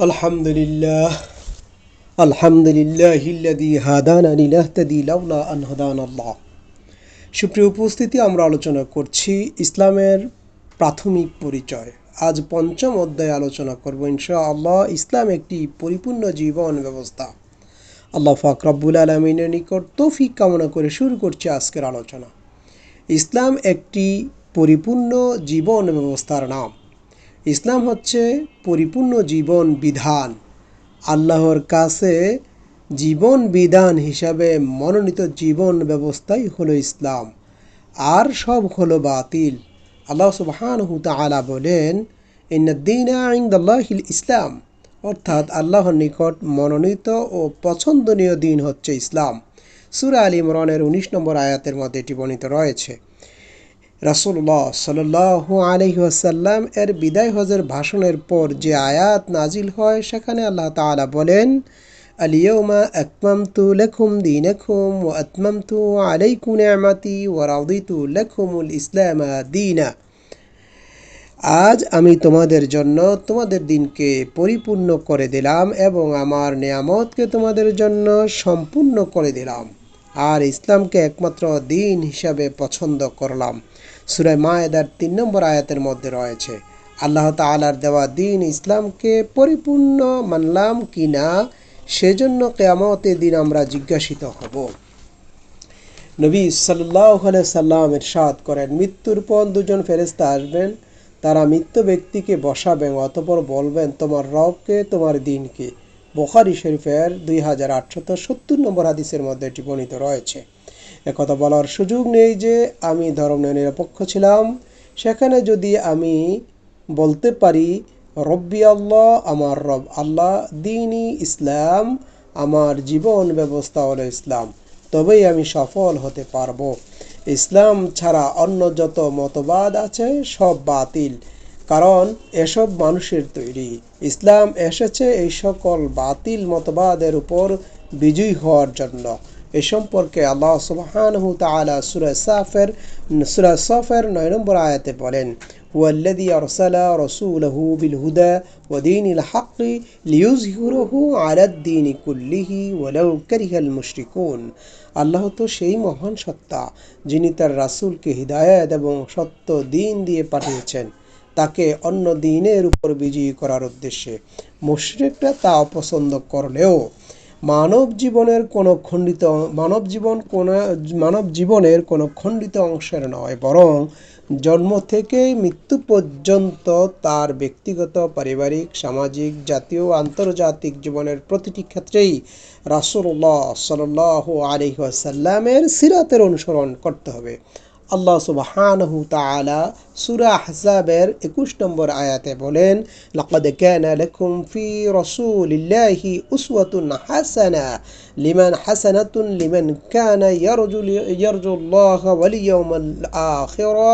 الحمد لله الحمد لله الذي هدانا لنهتدي لولا أن هدانا الله সুপ্রিয় উপস্থিতি আমরা আলোচনা করছি ইসলামের প্রাথমিক পরিচয় আজ পঞ্চম অধ্যায়ে আলোচনা করব ইনশাআল্লাহ ইসলাম একটি পরিপূর্ণ জীবন ব্যবস্থা আল্লাহ ফাক রব্বুল আলমিনের নিকট তৌফিক কামনা করে শুরু করছি আজকের আলোচনা ইসলাম একটি পরিপূর্ণ জীবন ব্যবস্থার নাম ইসলাম হচ্ছে পরিপূর্ণ জীবন বিধান। আল্লাহর কাছে জীবন বিধান হিসাবে মনোনীত জীবন ব্যবস্থাই হলো ইসলাম। আর সব হলো বাতিল। আল্লাহ সুবহানহু তাআলা বলেন ইনদাল্লাহিল ইসলাম। অর্থাৎ আল্লাহর নিকট মনোনীত ও পছন্দনীয় দিন হচ্ছে ইসলাম। সূরা আলী ইমরানের উনিশ নম্বর আয়াতের মধ্যে এটি বর্ণিত রয়েছে। রাসুল্লাহ সাল্লাহ আলহি আসাল্লাম এর বিদায় হজের ভাষণের পর যে আয়াত নাজিল হয়, সেখানে আল্লাহ তাআলা বলেন আলিয়মা আকমামতু লেখুম দিনকুম ও আতমামতু আলাইকুম নিয়ামাতি ও রাউদিতু লেখুমুল ইসলাম দিনা। আজ আমি তোমাদের জন্য তোমাদের দিনকে পরিপূর্ণ করে দিলাম এবং আমার নিয়ামতকে তোমাদের জন্য সম্পূর্ণ করে দিলাম। আর ইসলামকে একমাত্র দিন হিসাবে পছন্দ করলাম। সুরায় মায়েদার তিন নম্বর আয়াতের মধ্যে রয়েছে, আল্লাহ তালার দেওয়া দিন ইসলামকে পরিপূর্ণ মানলাম কি না, সেজন্য কেয়ামতের দিন আমরা জিজ্ঞাসিত হব। নবী সাল্লাহ সাল্লাম এরশাদ করেন, মৃত্যুর পর দুজন ফেরেস্তা আসবেন, তারা মৃত্যু ব্যক্তিকে বসাবেন অতপর বলবেন, তোমার রবকে, তোমার দিনকে। বোখারি শরীফের দুই হাজার আটশত সত্তর নম্বর হাদিসের মধ্যে এটি বর্ণিত রয়েছে। একথা বলার সুযোগ নেই যে আমি ধর্ম নিরপেক্ষ ছিলাম। সেখানে যদি আমি বলতে পারি, রব্বি আল্লাহ, আমার রব আল্লাহ দিনই ইসলাম, আমার জীবন ব্যবস্থা হলো ইসলাম, তবেই আমি সফল হতে পারব। ইসলাম ছাড়া অন্য যত মতবাদ আছে, সব বাতিল, কারণ এসব মানুষের তৈরি। ইসলাম এসেছে এই সকল বাতিল মতবাদের উপর বিজয়ী হওয়ার জন্য। এ সম্পর্কে আল্লাহ সুবহানাহু তাআলা সূরা সাফের, সূরা সফের 9 নম্বর আয়াতে বলেন রাসূলাহু বিল হুদা ওয়া দীনিল হক লিইয়ুযহিরাহু আলাদ দীনি কুল্লিহি ওয়ালাউ কারিহাল মুশরিকুন। আল্লাহ তো সেই মহান সত্তা, যিনি তার রাসূলকে হিদায়াত এবং সত্য দিন দিয়ে পাঠিয়েছেন। তাকে অন্য দিনের উপর বিজয়ী করার উদ্দেশ্যে মুশরিকরা তা অপছন্দ করলেও মানব জীবনের কোনো খণ্ডিত, মানব জীবন কোনো, মানব জীবনের কোনো খণ্ডিত অংশের নয়, বরং জন্ম থেকে মৃত্যু পর্যন্ত তার ব্যক্তিগত, পারিবারিক, সামাজিক, জাতীয়, আন্তর্জাতিক জীবনের প্রতিটি ক্ষেত্রেই রাসুল্লাহ সাল আলহিহাসাল্লামের সিরাতের অনুসরণ করতে হবে। আল্লাহ সুবহানাহু তাআলা সূরা আহজাবের 21 নম্বর আয়াতে বলেন, লাকাদ কানা লাকুম ফি রাসূলিল্লাহি উসওয়াতুন হাসানা, লিমান হাসানাতুন লিমান কানা ইয়ারজু ইয়ারজুল্লাহ ওয়াল ইয়াউমাল আখিরা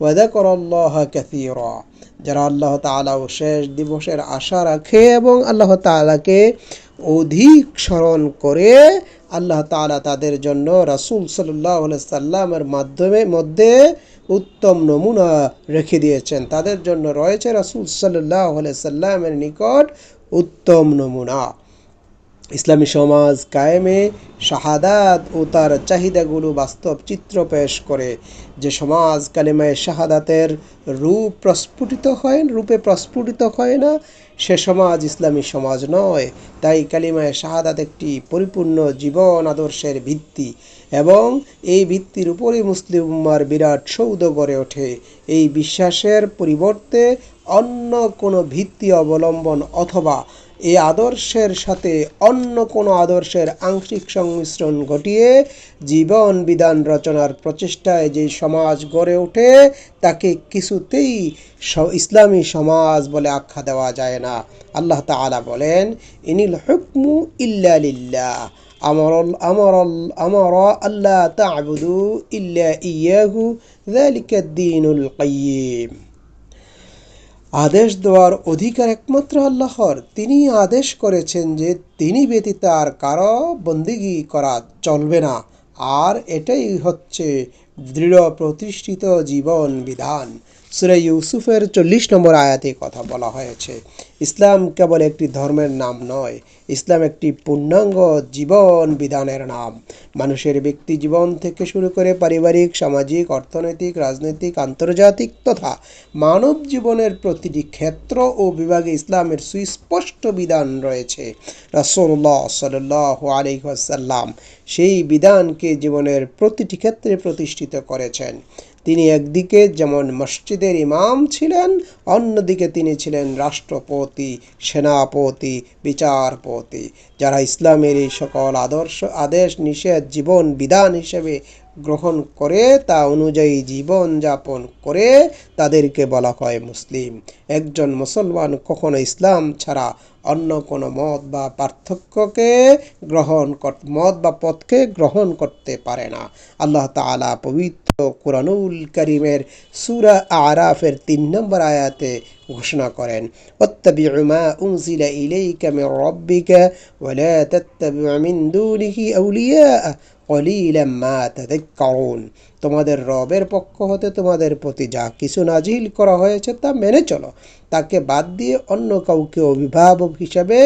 ওয়া যাকারাল্লাহ কাসীরা। যারা আল্লাহ তাআলা ও শেষ দিবসের আশা রাখে এবং আল্লাহ তাআলাকে অধিক স্মরণ করে আল্লাহ তালা তাদের জন্য রাসুল সাল্লাহ সাল্লামের মাধ্যমে মধ্যে উত্তম নমুনা রেখে দিয়েছেন। তাদের জন্য রয়েছে রাসুল সাল্লাহ সাল্লামের নিকট উত্তম নমুনা। ইসলামী সমাজ কায়েমে শাহাদাত ও তার চাহিদাগুলো বাস্তব চিত্র পেশ করে। যে সমাজ কালিমায় শাহাদাতের রূপ প্রস্ফুটিত হয়, রূপে প্রস্ফুটিত হয় না, সে সমাজ ইসলামী সমাজ নয়। তাই কালিমায় শাহাদাত একটি পরিপূর্ণ জীবন আদর্শের ভিত্তি এবং এই ভিত্তির উপরে মুসলিম উম্মার বিরাট সৌধ গড়ে ওঠে। এই বিশ্বাসের পরিবর্তে অন্য কোনো ভিত্তি অবলম্বন অথবা এই আদর্শের সাথে অন্য কোনো আদর্শের আংশিক সংমিশ্রণ ঘটিয়ে জীবন বিধান রচনার প্রচেষ্টায় যে সমাজ গড়ে ওঠে, তাকে কিছুতেই ইসলামী সমাজ বলে আখ্যা দেওয়া যায় না। আল্লাহ তাআলা বলেন, ইনিল হুকমু ইল্লা লিল্লাহ। আমর আমর আমর আল্লাহ তা'বুদু ইল্লা ইয়াহু। যালিকা দ্বীনুল কাইয়্যিম। আদেশ দেওয়ার অধিকার একমাত্র আল্লাহর। তিনি আদেশ করেছেন যে তিনি ব্যতীত আর কারও বন্দিগি করা চলবে না। আর এটাই হচ্ছে দৃঢ় প্রতিষ্ঠিত জীবন বিধান। সুরে ইউসুফের চল্লিশ নম্বর আয়াতে কথা বলা হয়েছে। ইসলাম কেবল একটি ধর্মের নাম নয়, ইসলাম একটি পূর্ণাঙ্গ জীবন বিধানের নাম। মানুষের ব্যক্তি জীবন থেকে শুরু করে পারিবারিক, সামাজিক, অর্থনৈতিক, রাজনৈতিক, আন্তর্জাতিক তথা মানব জীবনের প্রতিটি ক্ষেত্র ও বিভাগে ইসলামের সুস্পষ্ট বিধান রয়েছে। রাসূলুল্লাহ সাল্লাল্লাহু আলাইহি ওয়াসাল্লাম সেই বিধানকে জীবনের প্রতিটি ক্ষেত্রে প্রতিষ্ঠিত করেছেন। তিনি একদিকে যেমন মসজিদের ইমাম ছিলেন, অন্যদিকে তিনি ছিলেন রাষ্ট্রপতি, সেনাপতি, বিচারপতি, যারা ইসলামের এই সকল আদর্শ, আদেশ, নিষেধ, জীবন, বিধান হিসেবে গ্রহণ করে, তা অনুযায়ী জীবন যাপন করে তাদেরকে বলা হয় মুসলিম। একজন মুসলমান কখনো ইসলাম ছাড়া অন্য কোনো মত বা পার্থক্যকে গ্রহণ মত বা পথকে গ্রহণ করতে পারে না। আল্লাহ তাআলা পবিত্র কোরআনুল করিমের সূরা আরাফের তিন নম্বর আয়াতে ঘোষণা করেন ওয়াত্তাবিউ মা উনজিলা ইলাইকা মির রাব্বিকা ওয়া লা তাত্তাবিউ মিন দুনিহি আউলিয়া কলিলাম মা তাযাক্কারুন। তোমাদের রবের পক্ষ হতে তোমাদের প্রতি যা কিছু নাজিল করা হয়েছে তা মেনে চলো। তাকে বাদ দিয়ে অন্য কাউকে অভিভাবক হিসাবে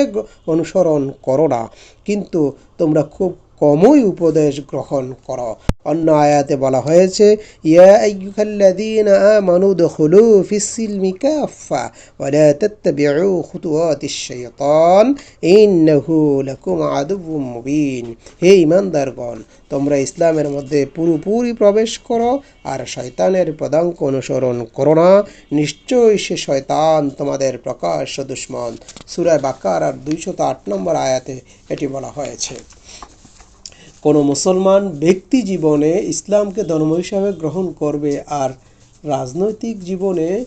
অনুসরণ করো না। কিন্তু তোমরা খুব কমই উপদেশ গ্রহণ করো। অন্য আয়াতে বলা হয়েছে, ইয়া হে তোমরা ইসলামের মধ্যে পুরোপুরি প্রবেশ করো আর শয়তানের পদাঙ্ক অনুসরণ করো না। নিশ্চয়ই সে শয়তান তোমাদের প্রকাশ্য দুশ্মন। সূরা বাকারার দুইশত আট নম্বর আয়াতে এটি বলা হয়েছে। কোনো মুসলমান ব্যক্তি জীবনে ইসলামকে ধর্ম হিসাবে গ্রহণ করবে আর রাজনৈতিক জীবনে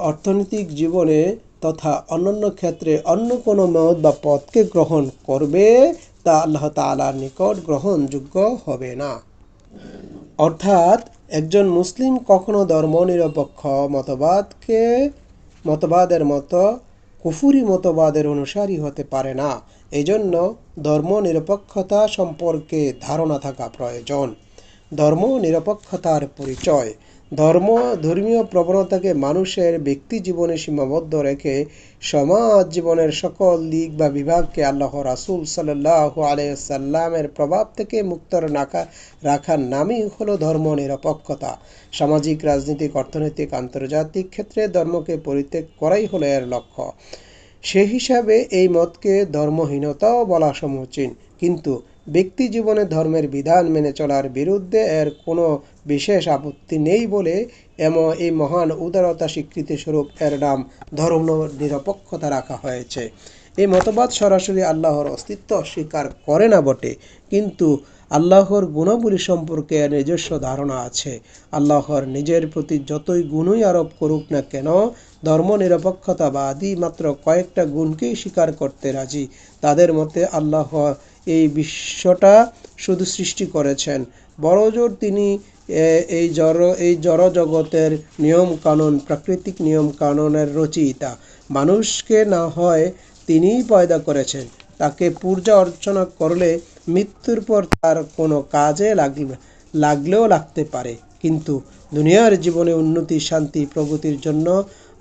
অর্থনৈতিক জীবনে তথা অন্যান্য ক্ষেত্রে অন্য কোনো মত বা পথকে গ্রহণ করবে তা আল্লাহ তাআলার নিকট গ্রহণযোগ্য হবে না। অর্থাৎ একজন মুসলিম কখনো ধর্মনিরপেক্ষ মতবাদকে, মতবাদের মতো কুফুরি মতবাদের অনুসারী হতে পারে না। এজন্য ধর্ম নিরপেক্ষতা সম্পর্কে ধারণা থাকা প্রয়োজন। ধর্ম নিরপেক্ষতার পরিচয়। ধর্ম ধর্মীয় প্রবণতাকে মানুষের ব্যক্তি জীবনে সীমাবদ্ধ রেখে সমাজ জীবনের সকল দিক বা বিভাগকে আল্লাহ রাসুল সাল্লাল্লাহু আলাইহি সাল্লামের প্রভাব থেকে মুক্ত রাখা রাখার নামই হলো ধর্ম নিরপেক্ষতা। সামাজিক, রাজনৈতিক, অর্থনৈতিক, আন্তর্জাতিক ক্ষেত্রে ধর্মকে পরিত্যাগ করাই হলো এর লক্ষ্য। সে হিসাবে এই মতকে ধর্মহীনতাও বলা সমীচীন। কিন্তু ব্যক্তি জীবনে ধর্মের বিধান মেনে চলার বিরুদ্ধে এর কোনো বিশেষ আপত্তি নেই বলে এম এই মহান উদারতা স্বীকৃতি স্বরূপ এর নাম ধর্ম নিরপেক্ষতা রাখা হয়েছে। এই মতবাদ সরাসরি আল্লাহর অস্তিত্ব স্বীকার করে না বটে। কিন্তু আল্লাহর গুণাবলী সম্পর্কে নিজস্ব ধারণা আছে। আল্লাহর নিজের প্রতি যতই গুণই আরোপ করুক না কেন ধর্ম নিরপেক্ষতাবাদী মাত্র কয়েকটা গুণকেই স্বীকার করতে রাজি। তাদের মতে আল্লাহ এই বিশ্বটা শুধু সৃষ্টি করেছেন। বড়জোর তিনি এই জড় এই জড় জগতের নিয়ম কানুন প্রাকৃতিক নিয়ম কানুনের রচয়িতা মানুষকে না হয় তিনিই পয়দা করেছেন। তাকে পূজা অর্চনা করলে মৃত্যুর পর তার কোনো কাজে লাগবে লাগলেও লাগতে পারে কিন্তু দুনিয়ার জীবনে উন্নতি শান্তি প্রগতির জন্য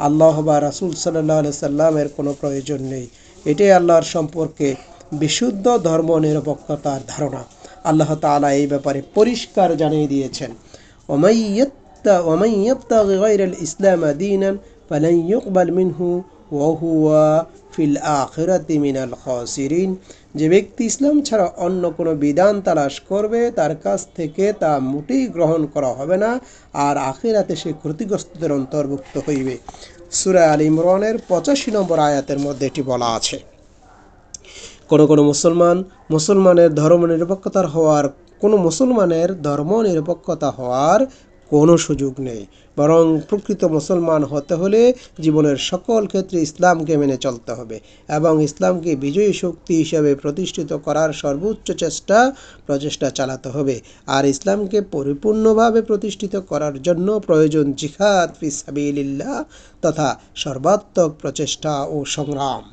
আল্লাহ বা রাসূল সাল্লাহ আলি সাল্লামের কোনো প্রয়োজন নেই এটাই আল্লাহর সম্পর্কে বিশুদ্ধ ধর্ম নিরপেক্ষতার ধারণা আল্লাহ তাআলা এই ব্যাপারে পরিষ্কার জানিয়ে দিয়েছেন ومن يت ومن يبتغ غير الإسلام دينا فلن يقبل منه وهو في الآخرة من الخاسرين যে ব্যক্তি ইসলাম ছাড়া অন্য কোনো বিধান তালাশ করবে, তার কাছ থেকে তা মোটেই গ্রহণ করা হবে না আর আখিরাতে সে ক্ষতিগ্রস্তদের অন্তর্ভুক্ত হইবে। সূরা আল ইমরানের পঁচাশি নম্বর আয়াতের মধ্যে এটি বলা আছে। কোনো কোনো মুসলমান, মুসলমানের ধর্ম নিরপেক্ষতার হওয়ার, কোনো মুসলমানের ধর্ম নিরপেক্ষতা হওয়ার কোনো সুযোগ নেই। বরং প্রকৃত মুসলমান হতে হলে জীবনের সকল ক্ষেত্রে ইসলামকে মেনে চলতে হবে এবং ইসলামকে বিজয়ী শক্তি হিসাবে প্রতিষ্ঠিত করার সর্বোচ্চ চেষ্টা, প্রচেষ্টা চালাতে হবে। আর ইসলামকে পরিপূর্ণভাবে প্রতিষ্ঠিত করার জন্য প্রয়োজন জিহাদ ফি সাবিলিল্লাহ তথা সর্বাত্মক প্রচেষ্টা ও সংগ্রাম।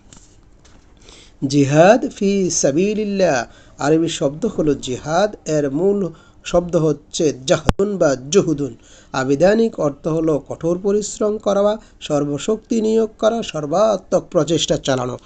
জিহাদ ফি সাবিলিল্লাহ, আরবি শব্দ হলো জিহাদ, এর মূল শব্দ হচ্ছে জাহদুন বা জহুদুন। আবিধানিক অর্থ হল কঠোর পরিশ্রম করা সর্বশক্তি নিয়োগ করা, সর্বাত্মক প্রচেষ্টা চালানো।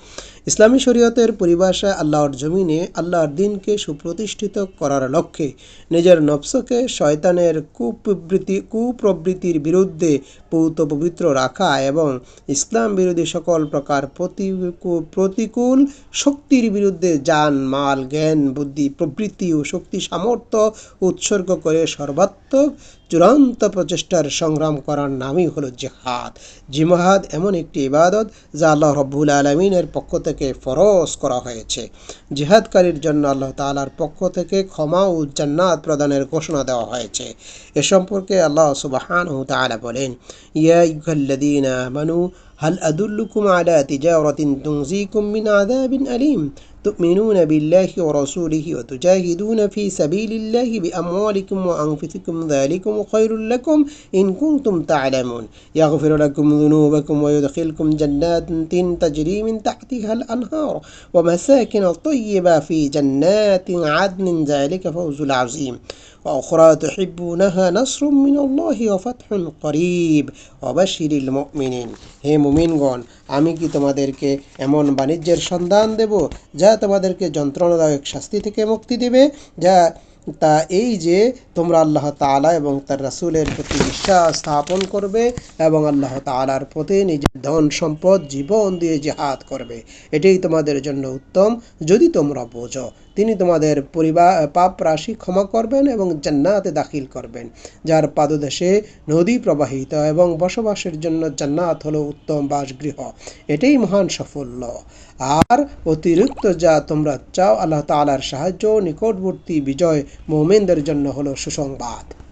ইসলামী শরীয়তের পরিভাষায় আল্লাহর জমিনে আল্লাহর দিনকে সুপ্রতিষ্ঠিত করার লক্ষ্যে নিজের নফসকে শয়তানের কুপ্রবৃত্তি, কুপ্রবৃত্তির বিরুদ্ধে পৌত পবিত্র রাখা এবং ইসলাম বিরোধী সকল প্রকার প্রতি- প্রতিকূল শক্তির বিরুদ্ধে যান মাল, জ্ঞান, বুদ্ধি, প্রবৃত্তি ও শক্তি সামর্থ্য উৎসর্গ করে সর্বাত্মক চূড়ান্ত প্রচেষ্টার সংগ্রাম করার নামই হলো জেহাদ। জিমাহাদ এমন একটি ইবাদত যা আল্লাহ রব্বুল আলমিনের পক্ষ থেকে ফরজ করা হয়েছে। জেহাদকারীর জন্য আল্লাহ তালার পক্ষ থেকে ক্ষমা ও জান্নাত প্রদানের ঘোষণা দেওয়া হয়েছে। এ সম্পর্কে আল্লাহ সুবাহান তাআলা বলেন, ইয়া আইয়ুহাল্লাযীনা আমানু, হাল আদুল্লুকুম আলা তিজারাতিন তুনজিকুম মিন আযাবিন আলীম? تؤمنون بالله ورسوله وتجاهدون في سبيل الله بأموالكم وأنفسكم ذلكم خير لكم إن كنتم تعلمون. يغفر لكم ذنوبكم ويدخلكم جنات تجري من تحتها الأنهار ومساكن طيبة في جنات عدن ذلك فوز العظيم. وأخرى تحبونها نصر من الله وفتح قريب وبشر المؤمنين হে মুমিনগণ আমি কি তোমাদেরকে এমন বাণিজ্যের সন্ধান দেব যা তোমাদেরকে যন্ত্রণাদায়ক শাস্তি থেকে মুক্তি দেবে যা তা এই যে তোমরা আল্লাহ তাআলা এবং তার রাসূলের প্রতি বিশ্বাস স্থাপন করবে এবং আল্লাহ তাআলার প্রতি নিজের ধন সম্পদ জীবন দিয়ে জিহাদ করবে এটাই তোমাদের জন্য উত্তম যদি তোমরা বোঝো তিনি তোমাদের পরিবার পাপ রাশি ক্ষমা করবেন এবং জান্নাতে দাখিল করবেন। যার পাদদেশে নদী প্রবাহিত এবং বসবাসের জন্য জান্নাত হলো উত্তম বাসগৃহ। এটাই মহান সাফল্য। আর অতিরিক্ত যা তোমরা চাও, আল্লাহ তালার সাহায্য, নিকটবর্তী বিজয় মোমেনদের জন্য হলো সুসংবাদ।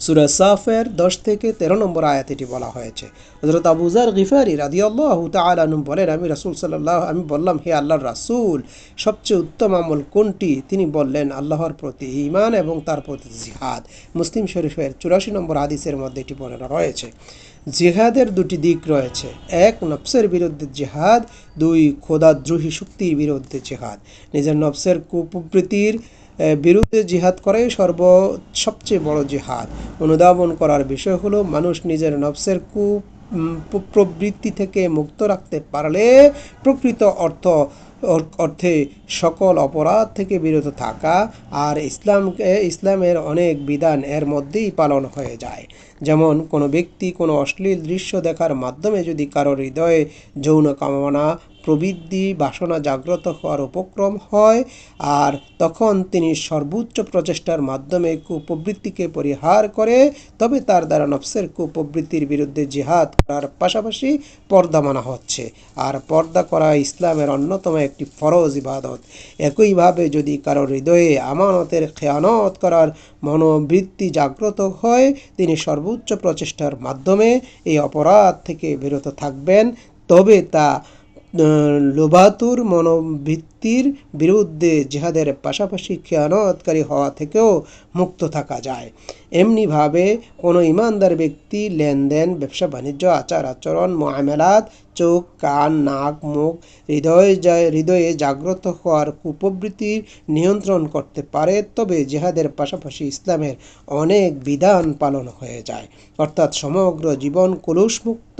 সুরা সাফের দশ থেকে তেরো নম্বর আয়াত এটি বলা হয়েছে। হজরত আবুজার গিফারি রাদি আল্লাহ তালু বলেন আমি রাসুল সাল্লাহ আমি বললাম হে আল্লাহর রাসুল সবচেয়ে উত্তম আমল কোনটি? তিনি বললেন আল্লাহর প্রতি ইমান এবং তার প্রতি জিহাদ। মুসলিম শরীফের চুরাশি নম্বর হাদিসের মধ্যে এটি বর্ণনা রয়েছে। জিহাদের দুটি দিক রয়েছে। এক নফসের বিরুদ্ধে জেহাদ। দুই খোদাদ্রোহী শক্তির বিরুদ্ধে জেহাদ। নিজের নফসের কুপ্রবৃত্তির এ, বিরুদ্ধে জিহাদ করাই সর্ব সবচেয়ে বড় জিহাদ। অনুধাবন করার বিষয় হলো, মানুষ নিজের নফসের কু প্রবৃত্তি থেকে মুক্ত রাখতে পারলে প্রকৃত অর্থ অর্থে সকল অপরাধ থেকে বিরত থাকা আর ইসলামকে, ইসলামের অনেক বিধান এর মধ্যেই পালন হয়ে যায়। যেমন, কোনো ব্যক্তি কোনো অশ্লীল দৃশ্য দেখার মাধ্যমে যদি কারও হৃদয়ে যৌন কামনা প্রবৃদ্ধি বাসনা জাগ্রত হওয়ার উপক্রম হয় আর তখন তিনি সর্বোচ্চ প্রচেষ্টার মাধ্যমে কুপ্রবৃত্তিকে পরিহার করে, তবে তার দ্বারা নফসের কুপ্রবৃত্তির বিরুদ্ধে জিহাদ করার পাশাপাশি পর্দা মানা হচ্ছে। আর পর্দা করা ইসলামের অন্যতম একটি ফরজ ইবাদত। একইভাবে যদি কারও হৃদয়ে আমানতের খেয়ানত করার মনোবৃত্তি জাগ্রত হয়, তিনি সর্বোচ্চ প্রচেষ্টার মাধ্যমে এই অপরাধ থেকে বিরত থাকবেন, তবে তা লোভাতুর মনোবৃত্তির বিরুদ্ধে জিহাদের পাশাপাশি খেয়ানতকারী হওয়া থেকেও মুক্ত থাকা যায়। এমনিভাবে কোনো ইমানদার ব্যক্তি লেনদেন, ব্যবসা, বাণিজ্য, আচার আচরণ, মোয়ামেলাত, চোখ, কান, নাক, মুখ, হৃদয় হৃদয়ে জাগ্রত হওয়ার কুপ্রবৃত্তির নিয়ন্ত্রণ করতে পারে, তবে জিহাদের পাশাপাশি ইসলামের অনেক বিধান পালন হয়ে যায়। অর্থাৎ সমগ্র জীবন কলুষমুক্ত,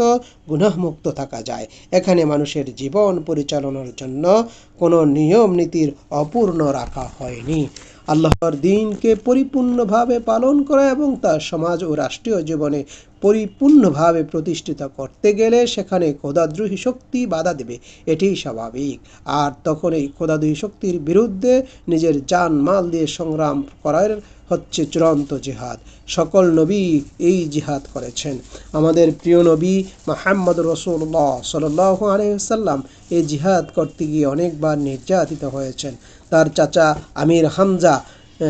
গুনাহমুক্ত থাকা যায়। এখানে মানুষের জীবন পরিচালনার জন্য কোনো নিয়ম নীতির অপূর্ণ রাখা হয়নি। আল্লাহর দিনকে পরিপূর্ণভাবে পালন করা এবং তার সমাজ ও রাষ্ট্রীয় জীবনে পরিপূর্ণভাবে প্রতিষ্ঠিত করতে গেলে সেখানে খোদাদ্রোহী শক্তি বাধা দেবে এটি স্বাভাবিক। আর তখন এই খোদাদ্রোহী শক্তির বিরুদ্ধে নিজের জান মাল দিয়ে সংগ্রাম করার হচ্ছে চূড়ান্ত জিহাদ। সকল নবী এই জিহাদ করেছেন। আমাদের প্রিয় নবী মাহমদ রসুল্লাহ সাল্লাহ আলহিসাল্লাম এই জিহাদ করতে গিয়ে অনেকবার নির্যাতিত হয়েছেন। তার চাচা আমির হামজা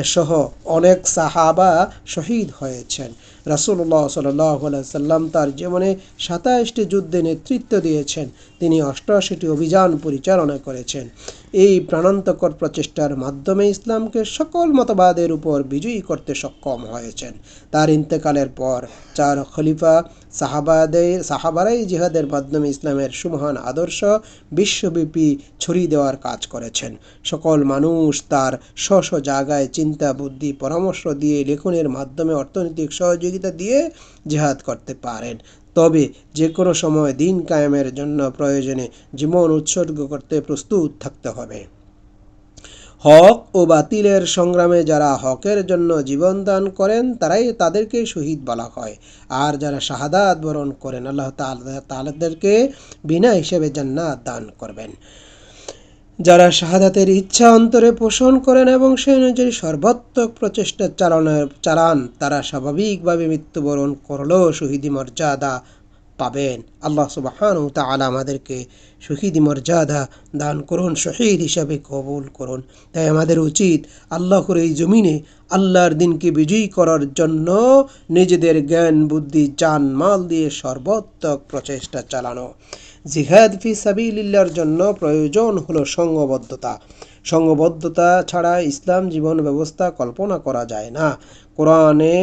সহ অনেক সাহাবা শহীদ হয়েছেন। রাসুল্লাহ সাল্লাহ সাল্লাম তার জীবনে সাতাইশটি যুদ্ধে নেতৃত্ব দিয়েছেন। তিনি অষ্টআশিটি অভিযান পরিচালনা করেছেন। এই প্রাণান্তকর প্রচেষ্টার মাধ্যমে ইসলামকে সকল মতবাদের উপর বিজয়ী করতে সক্ষম হয়েছেন। তার ইন্তেকালের পর চার খলিফা সাহাবাদের সাহাবারাই জিহাদের মাধ্যমে ইসলামের সুমহান আদর্শ বিশ্বব্যাপী ছড়িয়ে দেওয়ার কাজ করেছেন। সকল মানুষ তার স্ব স্ব জায়গায় চিন্তা, বুদ্ধি, পরামর্শ দিয়ে লেখনের মাধ্যমে অর্থনৈতিক সহযোগিতা দিয়ে জেহাদ করতে পারেন। তবে যে কোনো সময় দিন কায়েমের জন্য প্রয়োজনে জীবন উৎসর্গ করতে প্রস্তুত থাকতে হবে। হক ও বাতিলের সংগ্রামে যারা হকের জন্য জীবন দান করেন, তারাই তাদেরকে শহীদ বলা হয়। আর যারা শাহাদাত বরণ করেন, আল্লাহ তাদেরকে বিনা হিসেবে জান্নাত দান করবেন। যারা শাহাদাতের ইচ্ছা অন্তরে পোষণ করেন এবং সেই অনুযায়ী সর্বাত্মক প্রচেষ্টা চালানোর চালান, তারা স্বাভাবিকভাবে মৃত্যুবরণ করলেও শহীদি মর্যাদা পাবেন। আল্লাহ সুবাহান তাআলা আমাদেরকে শহীদি মর্যাদা দান করুন, শহীদ হিসাবে কবুল করুন। তাই আমাদের উচিত আল্লাহর এই জমিনে আল্লাহর দিনকে বিজয়ী করার জন্য নিজেদের জ্ঞান, বুদ্ধি, জান, মাল দিয়ে সর্বাত্মক প্রচেষ্টা চালানো। জিহাদ ফি সাবিলিল্লাহর জন্য প্রয়োজন হলো সঙ্গবদ্ধতা। সঙ্গবদ্ধতা ছাড়া ইসলাম জীবন ব্যবস্থা কল্পনা করা যায় না। কোরআনে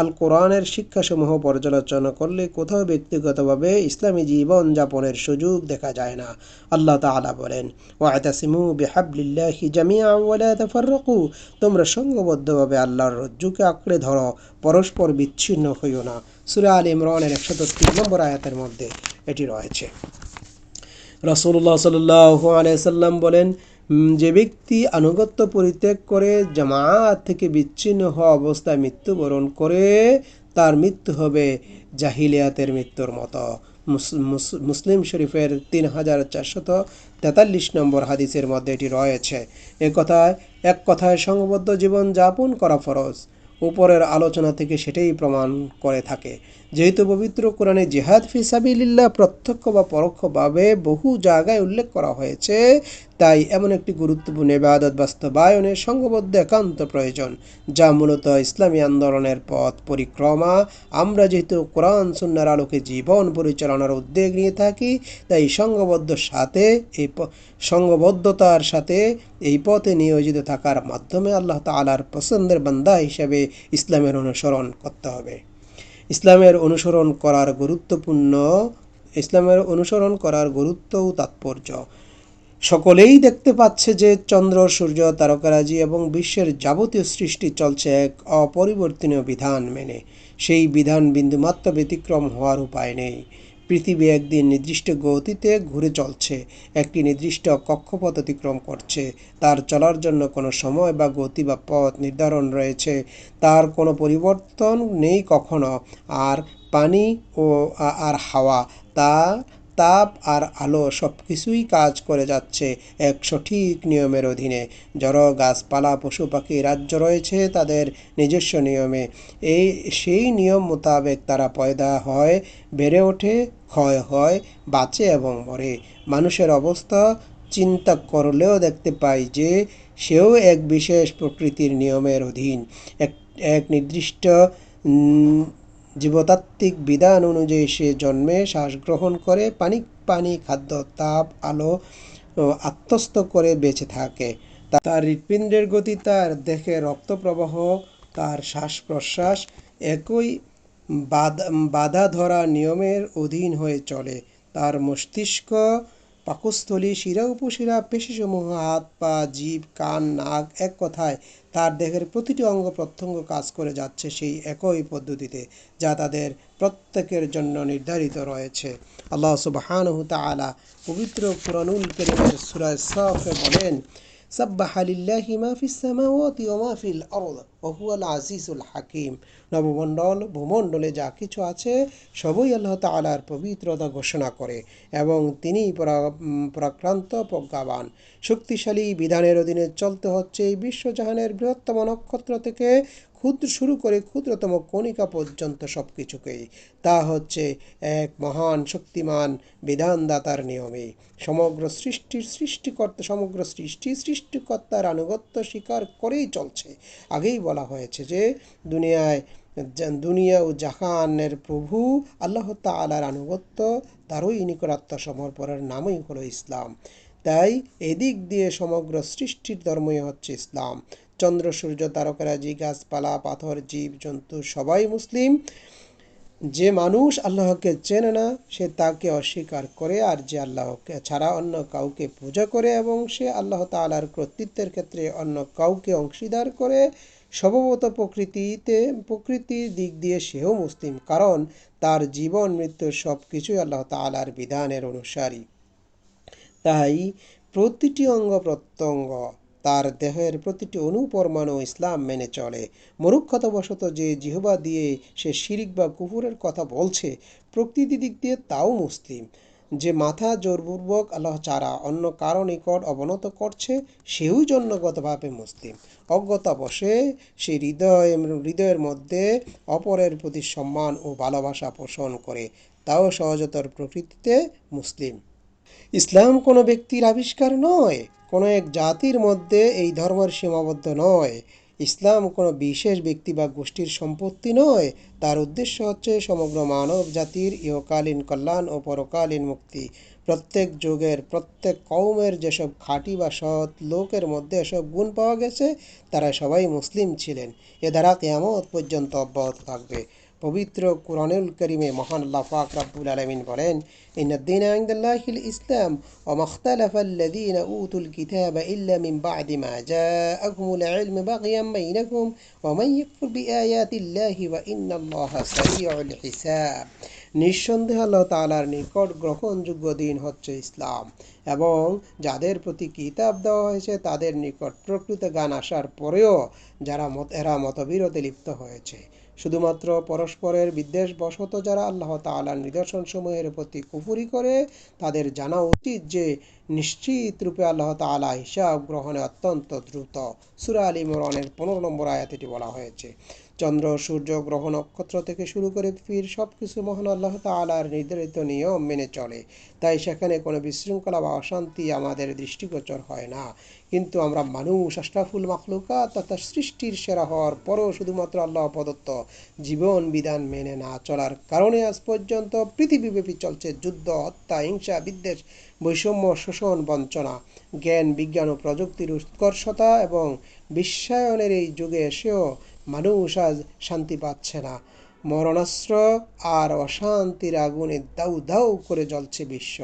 আল কোরআনের শিক্ষাসমূহ পর্যালোচনা করলে কোথাও ব্যক্তিগতভাবে ইসলামী জীবন যাপনের সুযোগ দেখা যায় না। আল্লাহ তাআলা বলেন ওয়াতাসিমু বিহাবলিল্লাহি জামিআ ওয়ালা তাফাররাকু। তোমরা সঙ্গবদ্ধভাবে আল্লাহর রজ্জুকে আঁকড়ে ধরো, পরস্পর বিচ্ছিন্ন হইও না। সূরা আল ইমরানের একশো তিন নম্বর আয়াতের মধ্যে এটি রয়েছে। রসুল্লাহ সাল্লাহ আলাইসাল্লাম বলেন যে ব্যক্তি আনুগত্য পরিত্যাগ করে জামাত থেকে বিচ্ছিন্ন হওয়া অবস্থায় মৃত্যুবরণ করে, তার মৃত্যু হবে জাহিলিয়াতের মৃত্যুর মতো। মুস- মুস- মুসলিম শরীফের তিন হাজার চারশত তেতাল্লিশ নম্বর হাদিসের মধ্যে এটি রয়েছে। এ কথায় এক কথায় সংবদ্ধ জীবন যাপন করা ফরজ। উপরের আলোচনা থেকে সেটাই প্রমাণ করে থাকে। যেহেতু পবিত্র কোরআনে জেহাদ ফিসাবিল্লা প্রত্যক্ষ বা পরোক্ষভাবে বহু জায়গায় উল্লেখ করা হয়েছে তাই এমন একটি গুরুত্বপূর্ণ ইবাদত বাস্তবায়নে সংঘবদ্ধ একান্ত প্রয়োজন, যা মূলত ইসলামী আন্দোলনের পথ পরিক্রমা। আমরা যেহেতু কোরআন, সুন্নার আলোকে জীবন পরিচালনার উদ্যোগ নিয়ে থাকি, তাই সংঘবদ্ধ সাথে এই সংঘবদ্ধতার সাথে এই পথে নিয়োজিত থাকার মাধ্যমে আল্লাহ তাআলার পছন্দের বান্দা হিসেবে ইসলামের অনুসরণ করতে হবে। ইসলামের অনুসরণ করার গুরুত্বপূর্ণ, ইসলামের অনুসরণ করার গুরুত্ব ও তাৎপর্য সকলেই দেখতে পাচ্ছে যে চন্দ্র, সূর্য, তারকারাজি এবং বিশ্বের যাবতীয় সৃষ্টি চলছে এক অপরিবর্তনীয় বিধান মেনে। সেই বিধান বিন্দুমাত্র ব্যতিক্রম হওয়ার উপায় নেই। পৃথিবী একদিন নির্দিষ্ট গতিতে ঘুরে চলছে, একটি নির্দিষ্ট কক্ষপথ অতিক্রম করছে। তার চলার জন্য কোনো সময় বা গতি বা পথ নির্ধারণ রয়েছে। তার কোনো পরিবর্তন নেই কখনো। আর পানি ও, আর হাওয়া, তা তাপ আর আলো সব কিছুই কাজ করে যাচ্ছে এক সঠিক নিয়মের অধীনে। জড়, গাছপালা, পশু পাখি রাজ্য রয়েছে তাদের নিজস্ব নিয়মে। এই, সেই নিয়ম মোতাবেক তারা পয়দা হয়, বেড়ে ওঠে, ক্ষয় হয়, বাঁচে এবং মরে। মানুষের অবস্থা চিন্তা করলেও দেখতে পাই যে সেও এক বিশেষ প্রকৃতির নিয়মের অধীন। এক এক নির্দিষ্ট জীবতাত্ত্বিক বিধান অনুযায়ী সে জন্মে শ্বাস গ্রহণ করে পানি পানি খাদ্য, তাপ, আলো আত্মস্থ করে বেঁচে থাকে। তার হৃৎপিণ্ডের গতি, তার দেহে রক্ত প্রবাহ তার শ্বাস প্রশ্বাস একই বাধা ধরা নিয়মের অধীন হয়ে চলে। তার মস্তিষ্ক পাকস্থলী, শিরা উপশিরা, পেশিসমূহ, হাত, পা জীব কান, নাক এক কথায় তার দেহের প্রতিটি অঙ্গ প্রত্যঙ্গ কাজ করে যাচ্ছে সেই একই পদ্ধতিতে যা তাদের প্রত্যেকের জন্য নির্ধারিত রয়েছে। আল্লাহ সুবহানাহু তাআলা পবিত্র কুরআনুল কারীমের সূরা সাফে বলেন সাব্বাহা নবমণ্ডল, ভূমণ্ডলে যা কিছু আছে, সবই আল্লাহ তাআলার পবিত্রতা ঘোষণা করে, এবং তিনি প্রাক্রান্ত প্রজ্ঞাবান। শক্তিশালী বিধানের অধীনে চলতে হচ্ছে বিশ্বজাহানের বৃহত্তম নক্ষত্র থেকে ক্ষুদ্র শুরু করে ক্ষুদ্রতম কণিকা পর্যন্ত সব কিছুকেই তা হচ্ছে এক মহান শক্তিমান বিধানদাতার নিয়মে। সমগ্র সৃষ্টির সৃষ্টিকর্তা, সমগ্র সৃষ্টি সৃষ্টিকর্তার আনুগত্য স্বীকার করেই চলছে। আগেই বলা হয়েছে যে, দুনিয়ায় দুনিয়া ও জাহানের প্রভু আল্লাহ তাআলার আনুগত্য তারই নিকটাত্ম সমর্পণের নামই হলো ইসলাম। তাই এদিক দিয়ে সমগ্র সৃষ্টির ধর্মই হচ্ছে ইসলাম। চন্দ্র, সূর্য তারকারাজি গাছপালা, পাথর, জীব, জন্তু, সবাই মুসলিম। যে মানুষ আল্লাহকে চেনে না, সে তাকে অস্বীকার করে আর যে আল্লাহকে ছাড়া অন্য কাউকে পূজা করে এবং সে আল্লাহ তালার কর্তৃত্বের ক্ষেত্রে অন্য কাউকে অংশীদার করে, স্বভাবত প্রকৃতিতে, প্রকৃতির দিক দিয়ে সেও মুসলিম, কারণ তার জীবন, মৃত্যু সব কিছুই আল্লাহ তালার বিধানের অনুসারী। তাই প্রতিটি অঙ্গ প্রত্যঙ্গ তার দেহের প্রতিটি অনুপরমাণু ইসলাম মেনে চলে। মরুক্ষতবশত যে জিহবা দিয়ে সে শিরিক বা কুকুরের কথা বলছে, প্রকৃতি দিক দিয়ে তাও মুসলিম। যে মাথা জোরপূর্বক আল্লাহ চারা অন্য কারও নিকট অবনত করছে, সেও জন্মগতভাবে মুসলিম। অজ্ঞতা বসে সে হৃদয়, হৃদয়ের মধ্যে অপরের প্রতি সম্মান ও ভালোবাসা পোষণ করে, তাও সহজতর প্রকৃতিতে মুসলিম। ইসলাম কোনো ব্যক্তির আবিষ্কার নয়, কোনো এক জাতির মধ্যে এই ধর্মের সীমাবদ্ধ নয়। ইসলাম কোনো বিশেষ ব্যক্তি বা গোষ্ঠীর সম্পত্তি নয়। তার উদ্দেশ্য হচ্ছে সমগ্র মানব জাতির ইহকালীন কল্যাণ ও পরকালীন মুক্তি। প্রত্যেক যুগের প্রত্যেক কৌমের যেসব খাঁটি বা সৎ লোকের মধ্যে এসব গুণ পাওয়া গেছে, তারা সবাই মুসলিম ছিলেন। এ দ্বারা কেয়ামত পর্যন্ত অব্যাহত থাকবে। পবিত্র কুরআনুল করিমে মহান পাক রাব্বুল আলামিন বলেন ইন্নাদ্দিন ইনদাল্লাহিল ইসলাম ওয়া মাখতালাফাল্লাযীনা উতুল কিতাবা ইল্লা মিন বা'দি মা জাআকুমুল ইলমু বাগিয়ান বাইনাকুম ওয়া মান ইয়াকফুর বিআয়াতিল্লাহি ওয়া ইন্নাল্লাহা সারিউল হিসাব নিঃসন্দেহে আল্লাহ তাআলার নিকট গ্রহণযোগ্য দিন হচ্ছে ইসলাম এবং যাদের প্রতি কিতাব দেওয়া হয়েছে তাদের নিকট প্রকৃত গান আসার পরেও যারা মত, এরা মতবিরোধে লিপ্ত হয়েছে। শুধুমাত্র পরস্পরের বিদ্বেষবশত যারা আল্লাহ তালার নিদর্শন সমূহের প্রতি কুফুরি করে, তাদের জানা উচিত যে নিশ্চিত রূপে আল্লাহ তালা হিসাব গ্রহণে অত্যন্ত দ্রুত। সুরা আলী অনেক পনেরো নম্বর আয়াতিটি বলা হয়েছে। চন্দ্র, সূর্য, গ্রহ, নক্ষত্র থেকে শুরু করে পৃথিবীর সব কিছু মহান আল্লাহ তালার নির্ধারিত নিয়ম মেনে চলে। তাই সেখানে কোনো বিশৃঙ্খলা বা অশান্তি আমাদের দৃষ্টিগোচর হয় না। কিন্তু আমরা মানুষ, আশরাফুল মাখলুকা তথা সৃষ্টির সেরা হওয়ার পরও শুধুমাত্র আল্লাহ প্রদত্ত জীবন বিধান মেনে না চলার কারণে আজ পর্যন্ত পৃথিবীব্যাপী চলছে যুদ্ধ, হত্যা, হিংসা, বিদ্বেষ, বৈষম্য, শোষণ, বঞ্চনা। জ্ঞান, বিজ্ঞান ও প্রযুক্তির উৎকর্ষতা এবং বিশ্বায়নের এই যুগে এসেও মানুষ আজ শান্তি পাচ্ছে না। মরণাস্ত্র আর অশান্তির আগুনে দাউ দাউ করে জ্বলছে বিশ্ব।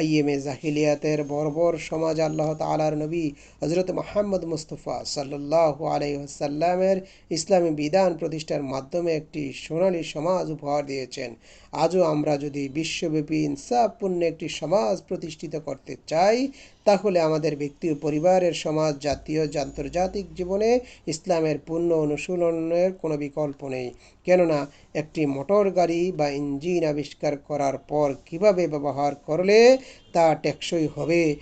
আইএমএ জাহিলিয়াতের বর্বর সমাজ আল্লাহ তালার নবী হজরত মোহাম্মদ মুস্তফা সাল্লাহ আলাইসাল্লামের ইসলামী বিধান প্রতিষ্ঠার মাধ্যমে একটি সোনালী সমাজ উপহার দিয়েছেন। আজও আমরা যদি বিশ্বব্যাপী ইনসাফপূর্ণ একটি সমাজ প্রতিষ্ঠিত করতে চাই, তাহলে আমাদের ব্যক্তি ও পরিবারের সমাজ, জাতীয়, আন্তর্জাতিক জীবনে ইসলামের পূর্ণ অনুশীলনের কোনো বিকল্প নেই। কেননা, একটি মোটর গাড়ি বা ইঞ্জিন আবিষ্কার করার পর কীভাবে ব্যবহার করলে তা টেকসই হবে?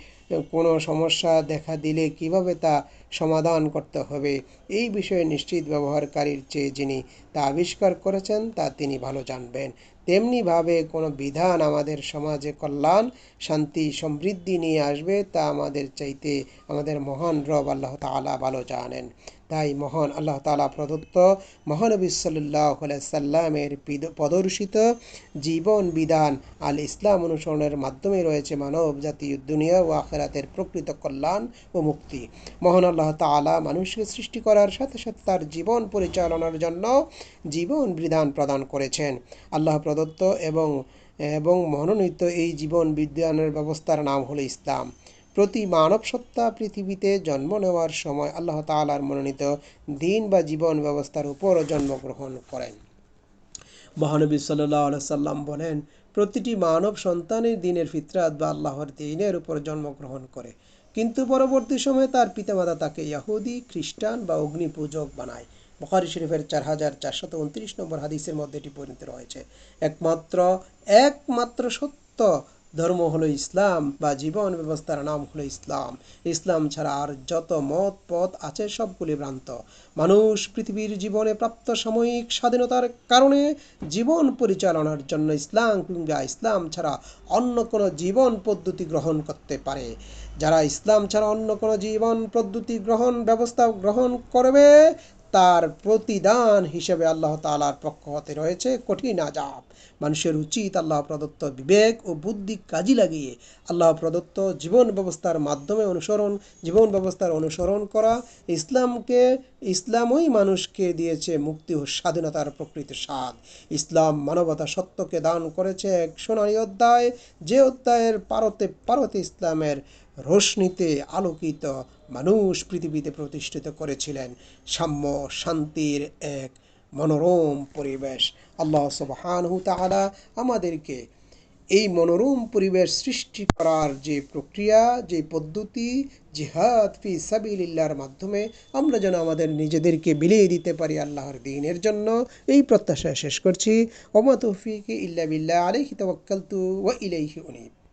কোনো সমস্যা দেখা দিলে কীভাবে তা সমাধান করতে হবে? এই বিষয়ে নিশ্চিত ব্যবহারকারীর চেয়ে যিনি তা আবিষ্কার করেছেন, তা তিনি ভালো জানবেন। তেমনিভাবে কোনো বিধান আমাদের সমাজে কল্যাণ, শান্তি, সমৃদ্ধি নিয়ে আসবে তা আমাদের চাইতে, আমাদের মহান রব আল্লাহ তালা ভালো জানেন। তাই মহান আল্লাহ তালা প্রদত্ত মহানবী সাল্লাহ সাল্লামের প্রদর্শিত জীবন বিধান আল ইসলাম অনুসরণের মাধ্যমে রয়েছে মানব জাতি, দুনিয়া ও আখেরাতের প্রকৃত কল্যাণ ও মুক্তি। মহান আল্লাহ তালা মানুষকে সৃষ্টি করার সাথে সাথে তার জীবন পরিচালনার জন্য জীবন বিধান প্রদান করেছেন। আল্লাহ প্রদত্ত এবং এবং মনোনীত এই জীবন বিজ্ঞানের ব্যবস্থার নাম হলো ইসলাম। প্রতি মানব সত্তা পৃথিবীতে জন্ম নেওয়ার সময় আল্লাহ তালার মনোনীত দিন বা জীবন ব্যবস্থার উপর জন্মগ্রহণ করেন। মহানবী সাল্লাহ সাল্লাম বলেন, প্রতিটি মানব সন্তানের দিনের ফিতরাত বা আল্লাহর দিনের উপর জন্মগ্রহণ করে। কিন্তু পরবর্তী সময়ে তার পিতামাতা তাকে ইয়াহুদি খ্রিস্টান বা অগ্নি পূজক বানায়। বখারি শরীফের চার হাজার চারশত উনত্রিশ নম্বর হাদিসের মধ্যে এটি পরিণত রয়েছে। একমাত্র একমাত্র সত্য ধর্ম হলো ইসলাম বা জীবন ব্যবস্থার নাম হলো ইসলাম। ইসলাম ছাড়া আর যত মত, পথ আছে সবগুলি ভ্রান্ত। মানুষ পৃথিবীর জীবনে প্রাপ্ত সাময়িক স্বাধীনতার কারণে জীবন পরিচালনার জন্য ইসলাম কিংবা ইসলাম ছাড়া অন্য কোনো জীবন পদ্ধতি গ্রহণ করতে পারে। যারা ইসলাম ছাড়া অন্য কোনো জীবন পদ্ধতি গ্রহণ, ব্যবস্থা গ্রহণ করবে তার প্রতিদান হিসেবে আল্লাহ তালার পক্ষ হতে রয়েছে কঠিন আজাব মানুষের উচিত আল্লাহ প্রদত্ত বিবেক ও বুদ্ধি কাজে লাগিয়ে আল্লাহ প্রদত্ত জীবন ব্যবস্থার মাধ্যমে অনুসরণ, জীবন ব্যবস্থার অনুসরণ করা ইসলামকে, ইসলামই মানুষকে দিয়েছে মুক্তি ও স্বাধীনতার প্রকৃত স্বাদ। ইসলাম মানবতা সত্যকে দান করেছে এক সোনালী অধ্যায়, যে অধ্যায়ের পারতে পারতে ইসলামের রোশনিতে আলোকিত মানুষ পৃথিবীতে প্রতিষ্ঠিত করেছিলেন। সাম্য শান্তির এক মনোরম পরিবেশ। আল্লাহ সবহানহু তাহারা আমাদেরকে এই মনোরম পরিবেশ সৃষ্টি করার যে প্রক্রিয়া, যে পদ্ধতি, জিহাদ ফি সাবিলিল্লাহর মাধ্যমে আমরা যেন আমাদের নিজেদেরকে বিলিয়ে দিতে পারি আল্লাহর দিনের জন্য, এই প্রত্যাশা শেষ করছি। ওমা তৌফিক ইল্লা বিল্লাহ, আলাইহি তাওয়াক্কালতু ওয়া ইলাইহি উনীব।